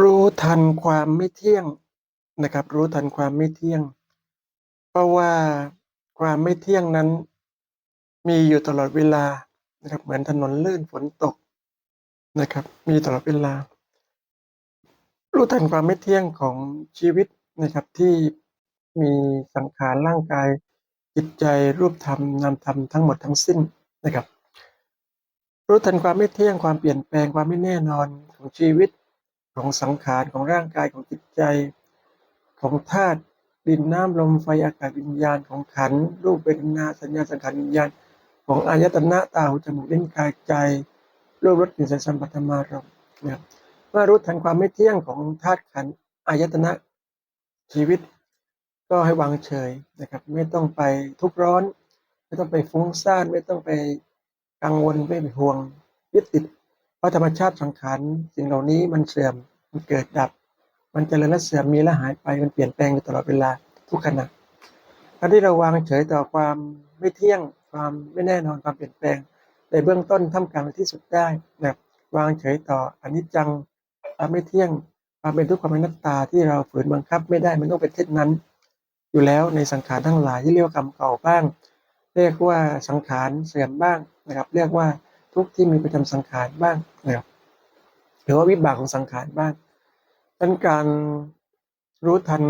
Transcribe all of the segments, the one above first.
รู้ทันความไม่เที่ยงนะครับ รู้ทันความไม่เที่ยง เพราะว่าความไม่เที่ยงนั้น มีอยู่ตลอดเวลานะครับ เหมือนถนนลื่นฝนตกนะครับ มีตลอดเวลา รู้ทันความไม่เที่ยงของชีวิตนะครับที่มีสังขารร่างกายจิตใจรูปธรรมนามธรรมทั้งหมดทั้งสิ้นนะครับ รู้ทันความไม่เที่ยงความเปลี่ยนแปลงความไม่แน่นอนของชีวิต ของสังขารของร่างกายของจิตใจ ของธาตุดินน้ำลมไฟอากาศวิญญาณของขันรูปเวทนาสัญญาสังขารวิญญาณ ของอายตนะตาหูจมูกลิ้นกายใจรูปรสกลิ่นเสียงสัมผัสธรรมารมณ์นะครับเมื่อรู้ทันความไม่เที่ยงของธาตุขันอายตนะชีวิต ก็ให้วางเฉยนะครับ ไม่ต้องไปทุกข์ร้อน ไม่ต้องไปฟุ้งซ่านไม่ต้องไปกังวลไม่ไปห่วงยึดติด เพราะธรรมชาติสังขารสิ่งเหล่านี้มันเสื่อมมันเกิดดับ มันเจริญและเสื่อมมีและหายไปมันเปลี่ยนแปลงอยู่ตลอดเวลาทุกขณะการที่เราวางเฉยต่อความไม่เที่ยงความไม่แน่นอนความเปลี่ยนแปลงในเบื้องต้นท่ามกลางที่สุดได้แบบวางเฉยต่ออนิจจังความไม่เที่ยงความเป็นทุกข์ความเป็นนัตตาที่เราฝืนบังคับไม่ได้มันต้องเป็นเช่นนั้น อยู่แล้วในสังขารทั้งหลายที่เรียกว่ากรรมเก่าบ้าง เรียกว่าสังขารเสื่อมบ้างนะครับ เรียกว่า ทุกข์ที่มีประจำสังขารบ้างนะครับหรือว่าวิบากของสังขารบ้างดังนั้นการรู้ทัน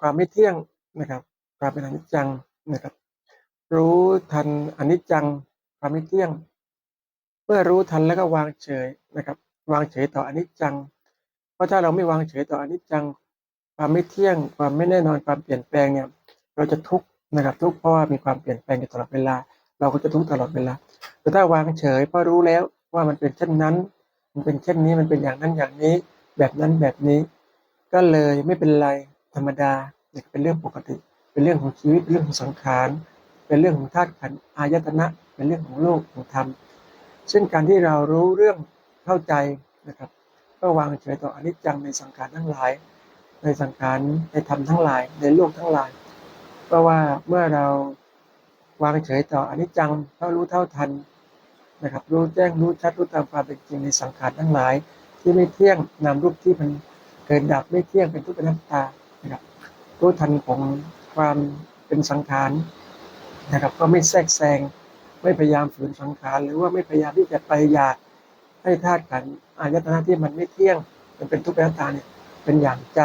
ความไม่เที่ยงนะครับความเป็นอนิจจังนะครับ รู้ทันอนิจจังความไม่เที่ยง เมื่อรู้ทันแล้วก็วางเฉยนะครับ วางเฉยต่ออนิจจัง เพราะถ้าเราไม่วางเฉยต่ออนิจจัง ความไม่เที่ยง ความไม่แน่นอนความเปลี่ยนแปลงเนี่ย เราจะทุกข์นะครับ ทุกข์เพราะว่ามีความเปลี่ยนแปลงอยู่ตลอดเวลา เราก็จะทุกข์ตลอดเวลา แต่ถ้าวางเฉยเพราะรู้แล้วว่ามันเป็นเช่นนั้น มันเป็นเช่นนี้มันเป็นอย่างนั้นอย่างนี้ แบบนั้นแบบนี้ ก็เลยไม่เป็นไรธรรมดาเป็นเรื่องปกติ เป็นเรื่องของชีวิตเรื่องของสังขารเป็นเรื่องของธาตุขันธ์อายตนะเป็นเรื่องของโลกของธรรมซึ่งการที่เรารู้เรื่องเข้าใจนะครับก็วางเฉยต่ออนิจจังในสังขารทั้งหลาย ในสังขารในธรรมทั้งหลาย ในโลกทั้งหลาย เพราะว่าเมื่อเรา วางเฉยต่ออนิจจังเท่ารู้เท่าทันนะครับรู้แจ้งรู้ชัดรู้ตามความเป็นจริงในสังขารทั้งหลาย ที่ไม่เที่ยงนามรูปที่มันเกิดดับไม่เที่ยงเป็นทุกข์เป็นนัตตานะครับรู้ทันของความเป็นสังขารนะครับก็ไม่แทรกแซงไม่พยายามฝืนสังขารหรือว่าไม่พยายามที่จะไปอยากให้ธาตุขันอายตนะที่มันไม่เที่ยง มันเป็นทุกข์เป็นนัตตาเนี่ยเป็นอย่างใจ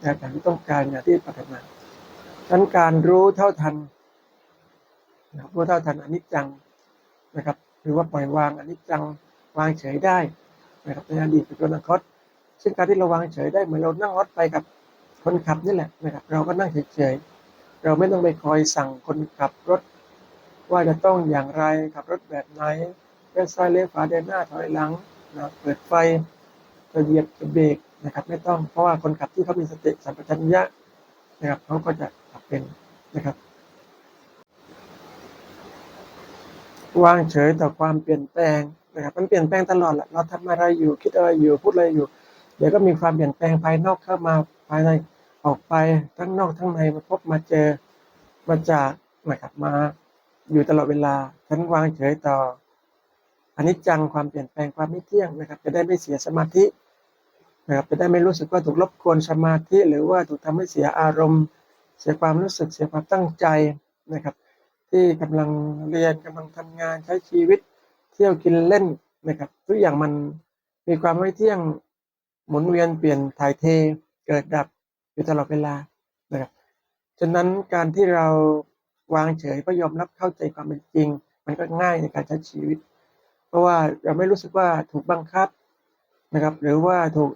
นะครับที่ต้องการอย่างที่ปรารถนาดังนั้นการรู้เท่าทัน นะครับรู้เท่าทันอนิจจังนะครับ หรือว่าปล่อยวางอนิจจังวางเฉยได้นะครับในอดีตเป็นอนาคตซึ่งการที่เราวางเฉยได้เหมือนเรานั่งรถไปกับคนขับนี่แหละนะครับ เราก็นั่งเฉยๆเราไม่ต้องไปคอยสั่งคนขับรถ ว่าจะต้องอย่างไรขับรถแบบไหนเลี้ยวซ้ายเลี้ยวขวาเดินหน้าถอยหลังนะเปิดไฟจะเหยียบจะเบรกนะครับไม่ต้องเพราะว่าคนขับที่เขามีสติสัมปชัญญะนะครับเขาก็จะขับเป็นนะครับ วางเฉยต่อความเปลี่ยนแปลงนะครับมันเปลี่ยนแปลงตลอดแหละเราทำอะไรอยู่คิดอะไรอยู่พูดอะไรอยู่ เดี๋ยวก็มีความเปลี่ยนแปลงภายนอกเข้ามาภายในออกไปทั้งนอกทั้งในมาพบมาเจอมาจากนะครับมาอยู่ตลอดเวลาฉันวางเฉยต่ออันนี้จังความเปลี่ยนแปลงความไม่เที่ยงนะครับ จะได้ไม่เสียสมาธินะครับจะได้ไม่รู้สึกว่าถูกรบกวนสมาธิ หรือว่าถูกทำให้เสียอารมณ์ เสียความรู้สึกเสียความตั้งใจนะครับ ที่กำลังเรียนกำลังทำงานใช้ชีวิตเที่ยวกินเล่นนะครับทุกอย่างมันมีความไม่เที่ยงหมุนเวียนเปลี่ยนถ่ายเทเกิดดับอยู่ตลอดเวลานะครับฉะนั้นการที่เราวางเฉยก็ยอมรับเข้าใจความเป็นจริง มันก็ง่ายในการใช้ชีวิต เพราะว่าเราไม่รู้สึกว่าถูกบังคับนะครับ หรือว่าถูก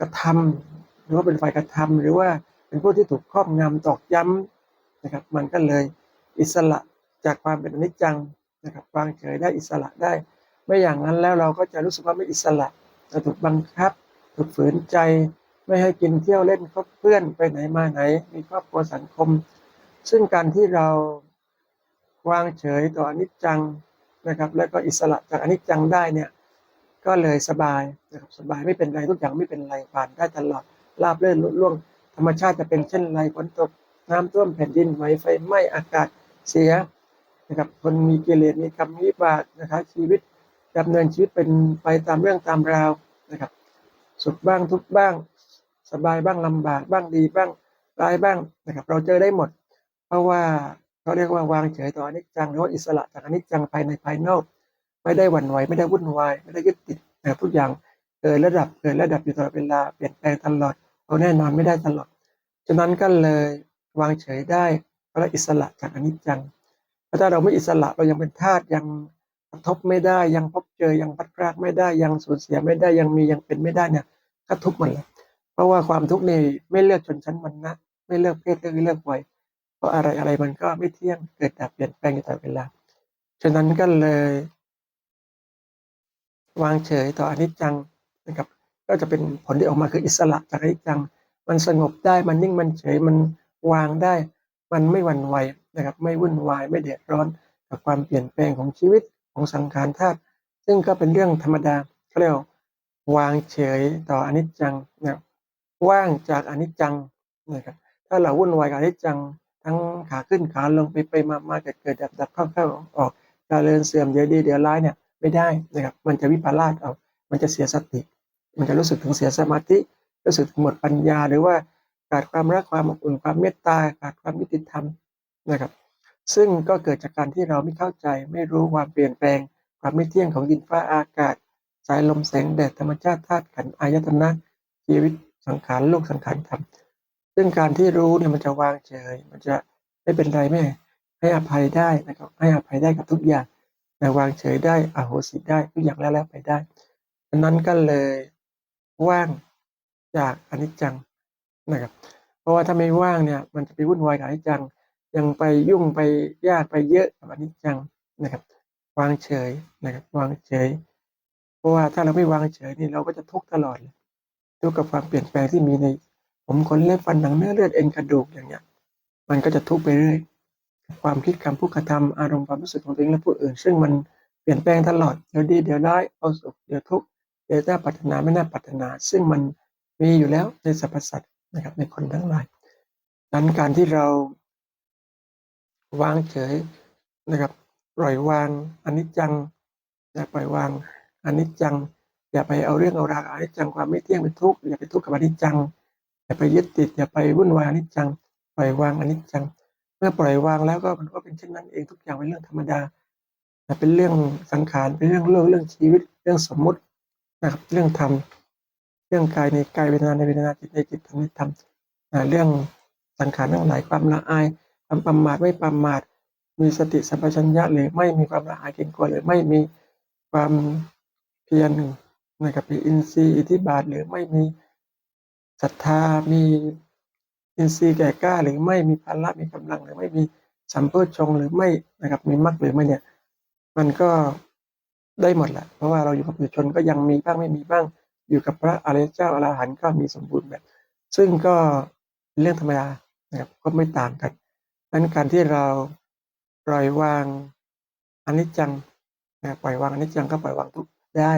กระทำหรือว่าเป็นฝ่ายกระทำหรือว่าเป็นผู้ที่ถูกครอบงำตอกย้ำนะครับ มันก็เลย อิสระจากความเป็นอนิจจังนะครับวางเฉยได้อิสระได้ ไม่อย่างนั้นแล้วเราก็จะรู้สึกว่าไม่อิสระเราถูกบังคับ ถูกฝืนใจ ไม่ให้กินเที่ยวเล่นคบเพื่อนไปไหนมาไหน มีครอบครัวสังคม ซึ่งการที่เราวางเฉยต่ออนิจจังนะครับ แล้วก็อิสระจากอนิจจังได้เนี่ยก็เลยสบายนะครับสบายไม่เป็นไรทุกอย่างไม่เป็นไรผ่านได้ตลอดราบเรื่นลุล่วง ธรรมชาติจะเป็นเช่นไรฝนตกน้ำท่วมแผ่นดินไหวไฟไหม้อากาศ เสียนะครับคนมีกิเลสมีกรรมวิบากนะครับชีวิตดำเนินชีวิตเป็นไปตามเรื่องตามราวนะครับ สุขบ้างทุกบ้าง สบายบ้างลำบากบ้างดีบ้างร้ายบ้างนะครับ เราเจอได้หมด เพราะว่าเขาเรียกว่าวางเฉยต่ออนิจจังหรือว่าอิสระจากอนิจจังภายในภายนอก ไม่ได้หวั่นไหวไม่ได้วุ่นวาย ไม่ได้ยึดติดนะครับทุกอย่างเกิดระดับเกิดระดับอยู่ตลอดเวลาเปลี่ยนแปลงตลอดเราแน่นอนไม่ได้ตลอดฉะนั้นก็เลยวางเฉยได้ เราอิสระจากอนิจจังเพราะถ้าเราไม่อิสระเรายังเป็นทาสยังกระทบไม่ได้ยังพบเจอยังพัดพรากไม่ได้ยังสูญเสียไม่ได้ยังมียังเป็นไม่ได้เนี่ยก็ทุกข์หมดเลยเพราะว่าความทุกข์นี่ไม่เลือกชนชั้นวรรณะไม่เลือกเพศเลือกเลือกวัยเพราะอะไรอะไรมันก็ไม่เที่ยงเกิดดับเปลี่ยนแปลงอยู่ตลอดเวลาฉะนั้นก็เลย วางเฉยต่ออนิจจังนะครับก็จะเป็นผลที่ออกมาคืออิสระจากอนิจจัง มันสงบได้มันนิ่งมันเฉยมันวางได้ มันไม่วันไหวนะครับ ไม่วุ่นวายไม่เดือดร้อนกับความเปลี่ยนแปลงของชีวิตของสังขารธาตุซึ่งก็เป็นเรื่องธรรมดาเขาเรียกว่างเฉยต่ออนิจจังนะว่างจากอนิจจังนะครับถ้าเราวุ่นวายกับอนิจจัง ทั้งขาขึ้นขาลงไปไปมามาเกิดเกิดดับดับเข้าเข้าออกออกเจริญเสื่อมเดี๋ยวดีเดี๋ยวร้ายเนี่ยไม่ได้นะครับ มันจะวิปลาสเอา มันจะเสียสติ มันจะรู้สึกถึงเสียสมาธิ รู้สึกถึงหมดปัญญาหรือว่า ขาดความรักความอบอุ่นความเมตตาขาดความยุติธรรมนะครับ ซึ่งก็เกิดจากการที่เราไม่เข้าใจ ไม่รู้ความเปลี่ยนแปลง ความไม่เที่ยงของดินฟ้าอากาศ สายลมแสงแดดธรรมชาติธาตุขันอายตนะชีวิตสังขารโลกสังขารธรรมซึ่งการที่รู้เนี่ยมันจะวางเฉย มันจะไม่เป็นไรแม่ให้อภัยได้นะครับให้อภัยได้กับทุกอย่างแต่วางเฉยได้อโหสิได้ทุกอย่างแล้วแล้วไปได้ดังนั้นก็เลยว่างจากอนิจจัง นะครับ เพราะว่าถ้าไม่ว่างเนี่ยมันจะไปวุ่นวายกับอนิจจัง ยังไปยุ่งไปยากไปเยอะกับอนิจจังนะครับ วางเฉยนะครับ วางเฉย เพราะว่าถ้าเราไม่วางเฉยนี่เราก็จะทุกข์ตลอดเลยทุกข์กับความเปลี่ยนแปลงที่มีใน ผมขนเล็บฟันหนังเนื้อเลือดเอ็นกระดูกอย่างเงี้ย มันก็จะทุกข์ไปเรื่อยความคิดคำพูดกระทำอารมณ์ความรู้สึกของตัวเองและผู้อื่น ซึ่งมันเปลี่ยนแปลงตลอดเดี๋ยวดีเดี๋ยวร้ายเอาสุขเดี๋ยวทุกข์เดี๋ยวน่าปรารถนาไม่น่าปรารถนา ซึ่งมันมีอยู่แล้วในสรรพสัตว์ นะครับในคนทั้งหลายดังนั้นการที่เราวางเฉยนะครับ ปล่อยวางอนิจจังนะปล่อยวางอนิจจัง อย่าไปเอาเรื่องเอาราวอนิจจังความไม่เที่ยงเป็นทุกข์อย่าไปทุกข์กับอนิจจังอย่าไปยึดติดอย่าไปวุ่นวายอนิจจัง ปล่อยวางอนิจจัง เมื่อปล่อยวางแล้วก็มันก็เป็นเช่นนั้นเองทุกอย่างเป็นเรื่องธรรมดาแต่เป็นเรื่องสังขารเป็นเรื่องโลกเรื่องชีวิต เรื่องสมมุตินะครับเรื่องธรรม เรื่องกายในกายเวทนาในเวทนาจิตในจิตธรรมในธรรมเรื่องสังขารทั้งหลายความละอายความประมาทไม่ประมาทมีสติสัมปชัญญะหรือไม่มีความละอายเกรงกลัวหรือไม่มีความเพียรนะครับมีอินทรีย์อิทธิบาทหรือไม่มีศรัทธามีอินทรีย์แก่กล้าหรือไม่มีพละมีกำลังหรือไม่มีสัมโพชงหรือไม่นะครับมีมรรคหรือไม่เนี่ย มันก็ได้หมดแหละเพราะว่าเราอยู่กับปุถุชนก็ยังมีบ้างไม่มีบ้าง อยู่กับพระอริยเจ้าอรหันต์ก็มีสมบูรณ์แบบ ซึ่งก็เรื่องธรรมดานะครับก็ไม่ต่างกันดังนั้นการที่เราปล่อยวางอนิจจังนะปล่อยวางอนิจจังก็ปล่อยวางทุกได้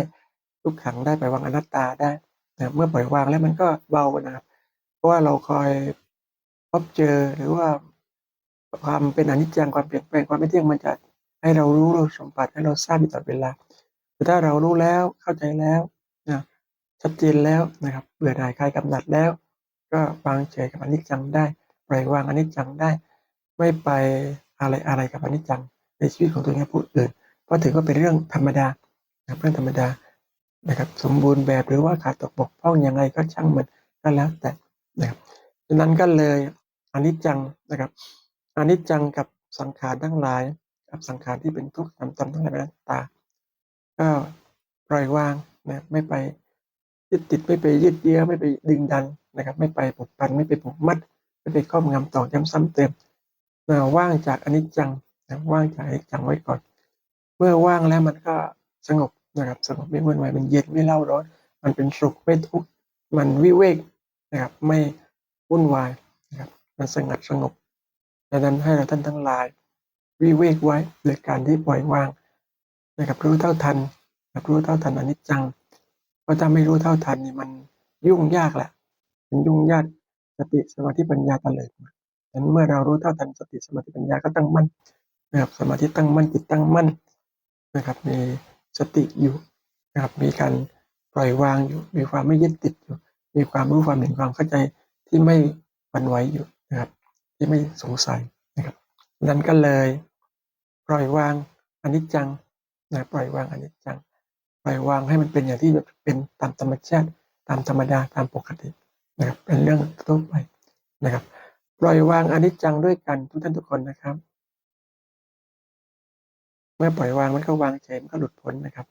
ทุกขังได้ปล่อยวางอนัตตาได้นะเมื่อปล่อยวางแล้วมันก็เบานะครับ เพราะว่าเราคอยพบเจอหรือว่าความเป็นอนิจจังความเปลี่ยนแปลงความไม่เที่ยงมันจะให้เรารู้เราสัมผัสให้เราทราบอยู่ตลอดเวลาแต่ถ้าเรารู้แล้วเข้าใจแล้ว ชัดเจนแล้วนะครับเบื่อหน่ายคลายกำหนัดแล้ว ก็วางเฉยกับอนิจจังได้ปล่อยวางอนิจจังได้ ไม่ไปอะไรอะไรกับอนิจจัง ในชีวิตของตัวเองผู้อื่นเพราะถือว่าเป็นเรื่องธรรมดาเรื่องธรรมดานะครับสมบูรณ์แบบหรือว่าขาดตกบกพร่องยังไงก็ช่างมันก็แล้วแต่นะครับดังนั้นก็เลยอนิจจังนะครับอนิจจังกับสังขารทั้งหลายกับสังขารที่เป็นทุกข์ตามตามทั้งหลายเป็นตา ก็ปล่อยวางนะไม่ไป ยึดติดไม่ไปยึดเยื้อไม่ไปดึงดันนะครับ ไม่ไปผูกพันไม่ไปผูกมัด ไม่ไปครอบงำต่อย้ำซ้ำเติมนะว่างจากอนิจจังนะว่างจากอนิจจังไว้ก่อน เมื่อว่างแล้วมันก็สงบนะครับสงบไม่วุ่นวายมันเย็นไม่เล่าร้อน มันเป็นสุขไม่ทุกข์มันวิเวกนะครับ ไม่วุ่นวายนะครับมันสงัดสงบดังนั้นให้เราท่านทั้งหลาย วิเวกไว้โดยการที่ปล่อยวางนะครับรู้เท่าทันรับรู้เท่าทันอนิจจัง ราะถ้าไม่รู้เท่าทันนี่มันยุ่งยากแหละมันยุ่งยากสติสมาธิปัญญาตะเลิดนั้นเมื่อเรารู้เท่าทันสติสมาธิปัญญาก็ตั้งมั่นนะครับสมาธิตั้งมั่นจิตตั้งมั่นนะครับ มีสติอยู่นะครับ มีการปล่อยวางอยู่ มีความไม่ยึดติดอยู่ มีความรู้ความเห็นความเข้าใจที่ไม่หวั่นไหวอยู่นะครับ ที่ไม่สงสัยนะครับนั้นก็เลย ปล่อยวางอนิจจังนะปล่อยวางอนิจจัง ล่อยวางให้มันเป็นอย่างที่เป็นตามธรรมชาติตามธรรมดาตามปกตินะครับเป็นเรื่องทั่วไปนะครับ ปล่อยวางอนิจจังด้วยกันทุกท่านทุกคนนะครับ เมื่อปล่อยวางมันก็วางใจมันก็หลุดพ้นนะครับ